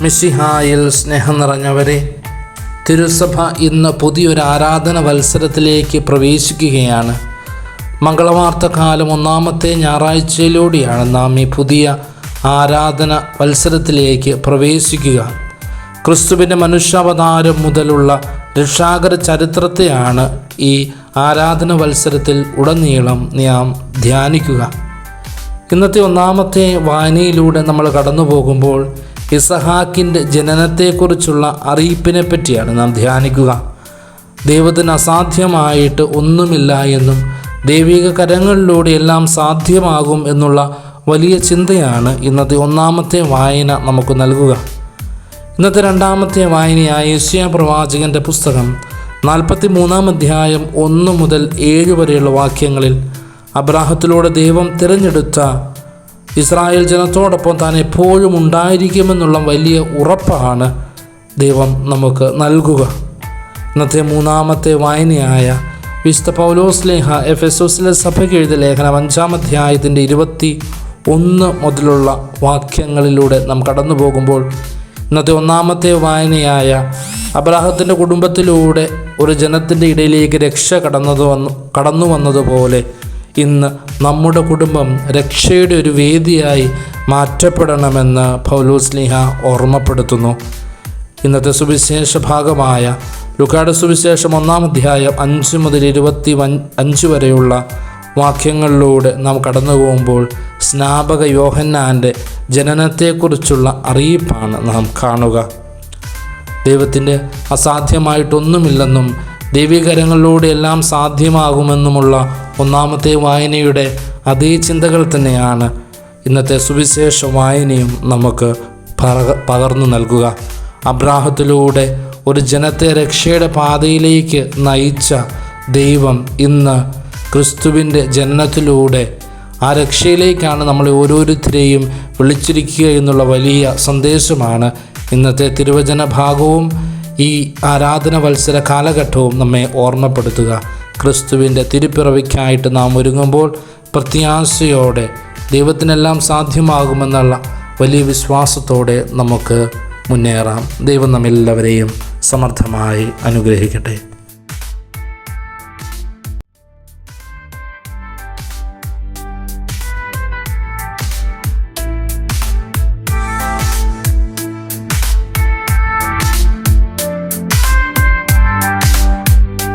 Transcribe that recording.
മിശിഹായിൽ സ്നേഹം നിറഞ്ഞവരെ തിരുസഭ ഇന്ന് പുതിയൊരു ആരാധന വത്സരത്തിലേക്ക് പ്രവേശിക്കുകയാണ്. മംഗളവാർത്ത കാലം ഒന്നാമത്തെ ഞായറാഴ്ചയിലൂടെയാണ് നാം ഈ പുതിയ ആരാധന വത്സരത്തിലേക്ക് പ്രവേശിക്കുക. ക്രിസ്തുവിന്റെ മനുഷ്യാവതാരം മുതലുള്ള രക്ഷാകര ചരിത്രത്തെയാണ് ഈ ആരാധന വത്സരത്തിൽ ഉടനീളം നാം ധ്യാനിക്കുക. ഇന്നത്തെ ഒന്നാമത്തെ വായനയിലൂടെ നമ്മൾ കടന്നു പോകുമ്പോൾ ഇസഹാക്കിന്റെ ജനനത്തെക്കുറിച്ചുള്ള അറിയിപ്പിനെ പറ്റിയാണ് നാം ധ്യാനിക്കുക. ദൈവത്തിന് അസാധ്യമായിട്ട് ഒന്നുമില്ല എന്നും ദൈവിക കരങ്ങളിലൂടെ എല്ലാം സാധ്യമാകും എന്നുള്ള വലിയ ചിന്തയാണ് ഇന്നത്തെ ഒന്നാമത്തെ വായന നമുക്ക് നൽകുക. ഇന്നത്തെ രണ്ടാമത്തെ വായനയായ ഏഷ്യ പ്രവാചകന്റെ പുസ്തകം നാൽപ്പത്തി മൂന്നാം അധ്യായം ഒന്ന് മുതൽ ഏഴ് വരെയുള്ള വാക്യങ്ങളിൽ അബ്രാഹത്തിലൂടെ ദൈവം തിരഞ്ഞെടുത്ത ഇസ്രായേൽ ജനത്തോടൊപ്പം താൻ എപ്പോഴും ഉണ്ടായിരിക്കുമെന്നുള്ള വലിയ ഉറപ്പാണ് ദൈവം നമുക്ക് നൽകുക. ഇന്നത്തെ മൂന്നാമത്തെ വായനയായ വിശുദ്ധ പൗലോസ്ലേഹ എഫ് എസ് ഒസിലെ സഭയ്ക്ക് എഴുതിയ ലേഖനം അഞ്ചാം അധ്യായത്തിന്റെ ഇരുപത്തി ഒന്ന് മുതലുള്ള വാക്യങ്ങളിലൂടെ നാം കടന്നു പോകുമ്പോൾ ഇന്നത്തെ ഒന്നാമത്തെ വായനയായ അബ്രാഹത്തിന്റെ കുടുംബത്തിലൂടെ ഒരു ജനത്തിന്റെ ഇടയിലേക്ക് രക്ഷ കടന്നത് വന്നു കടന്നു വന്നതുപോലെ ഇന്ന് നമ്മുടെ കുടുംബം രക്ഷയുടെ ഒരു വേദിയായി മാറ്റപ്പെടണമെന്ന് പൗലോസ്ലിഹ ഓർമ്മപ്പെടുത്തുന്നു. ഇന്നത്തെ സുവിശേഷ ഭാഗമായ ലുക്കാട് സുവിശേഷം ഒന്നാം അധ്യായം അഞ്ച് മുതൽ ഇരുപത്തി അഞ്ച് വരെയുള്ള വാക്യങ്ങളിലൂടെ നാം കടന്നു പോകുമ്പോൾ സ്നാപക യോഹന്നാന്റെ ജനനത്തെക്കുറിച്ചുള്ള അറിയിപ്പാണ് നാം കാണുക. ദൈവത്തിന്റെ അസാധ്യമായിട്ടൊന്നുമില്ലെന്നും ദൈവികരങ്ങളിലൂടെ എല്ലാം സാധ്യമാകുമെന്നുമുള്ള ഒന്നാമത്തെ വായനയുടെ അതേ ചിന്തകൾ തന്നെയാണ്. ഇന്നത്തെ സുവിശേഷ വായനയും നമുക്ക് പക പകർന്നു നൽകുക. അബ്രാഹത്തിലൂടെ ഒരു ജനത്തെ രക്ഷയുടെ പാതയിലേക്ക് നയിച്ച ദൈവം ഇന്ന് ക്രിസ്തുവിന്റെ ജനനത്തിലൂടെ ആ രക്ഷയിലേക്കാണ് നമ്മളെ ഓരോരുത്തരെയും വിളിച്ചിരിക്കുക എന്നുള്ള വലിയ സന്ദേശമാണ്. ഇന്നത്തെ തിരുവചന ഭാഗവും ഈ ആരാധന വത്സര കാലഘട്ടവും നമ്മെ ഓർമ്മപ്പെടുത്തുക. ക്രിസ്തുവിന്റെ തിരുപ്പിറവിക്കായിട്ട് നാം ഒരുങ്ങുമ്പോൾ പ്രത്യാശയോടെ ദൈവത്തിനെല്ലാം സാധ്യമാകുമെന്നുള്ള വലിയ വിശ്വാസത്തോടെ നമുക്ക് മുന്നേറാം. ദൈവം നമ്മെല്ലാവരെയും സമർത്ഥമായി അനുഗ്രഹിക്കട്ടെ.